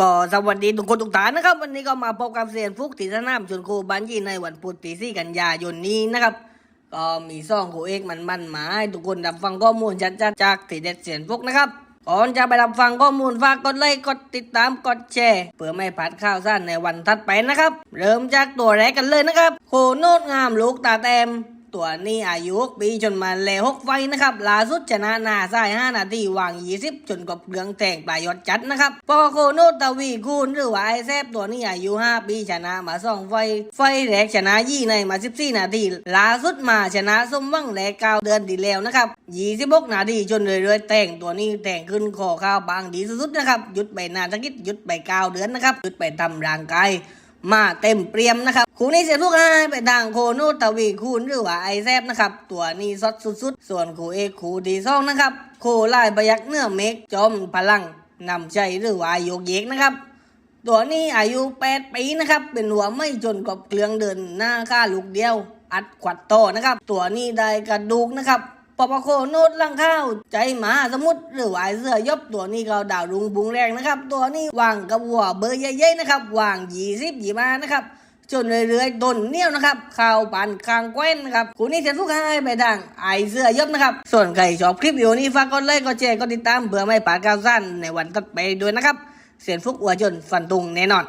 ก็สวัสดีทุกคนทุกท่านนะครับ วันนี้ก็มาพบกับเซียนฟุกที่สนามชนโคบันยีในวันพุธที่สี่กันยายนนี้นะครับ ก็มีซ่องโคเอกมันมันๆมาให้ทุกคนรับฟังข้อมูลชัดจากที่เด็ดเซียนฟุกนะครับก่อนจะไปรับฟังข้อมูลฝากกดไลค์กดติดตามกดแชร์เพื่อไม่พลาดข่าวสารในวันถัดไปนะครับ เริ่มจากตัวแรกกันเลยนะครับ โคโนดงามลูกตาแต้ม ตัวนี้อายุ6ปีจนมาแล้วหกไฟนะครับล่าสุดชนะนาซาย5นาทีวาง 20 จนกับเรืองแตงปลายยอดจัดนะครับปอโคโนตวีคูณหรือว่าไอแซบตัวนี้อายุ 5 ปีชนะมาสองไฟ ไฟแรกชนะยี่ในมา 14 นาทีล่าสุดมาชนะสมวังแรกเก้าเดือนดีแล้วนะครับ26 นาทีจนเรื่อยๆแตงตัวนี้แตงขึ้นคอข้าวบางดีสุดๆนะครับหยุดไปนานสักนิดหยุดไปเก้าเดือนนะครับหยุดไปทำร่างกาย มาเต็มเปรียมนะครับคู่นี้เสียลูกให้ไปทางโคโนูตวีคูณหรือว่าไอแซบนะครับ ตัวนี้สดสุดๆ ส่วนคู่เอกคู่ที่องนะครับ โคลายประยักเนื้อเมกจอมพลังนำใจหรือว่าโยกเยกนะครับ ตัวนี้อายุ 8 ปีนะครับ เป็นหัวไม่จนกับเครื่องเดินหน้าค่าลูกเดียว อัดขวัดโตนะครับ ตัวนี้ได้กระดูกนะครับ ปปโคโนดลังข้าว ใจหมาสมุทรหรือวายเสือยบตัวนี้ก็ดาวรุงบุงแรงนะครับ ตัวนี้วางกระวัวเบอร์ใหญ่ๆนะครับวางยี่สิบยี่มานะครับจนเรื่อยๆต้นเนี่ยวนะครับข่าวปันคางแกว้นนะครับคุณนี่เสร็จทุกให้ไปดังไอเสื้อยบนะครับ ส่วนใครชอบคลิปวิดีโอนี้ฝากกดไลค์กดแชร์กดติดตามเพื่อไม่พลาดข่าวสั้นในวันต่อไปด้วยนะครับ เสียนฟุกอวจนฟันตุงแน่นอน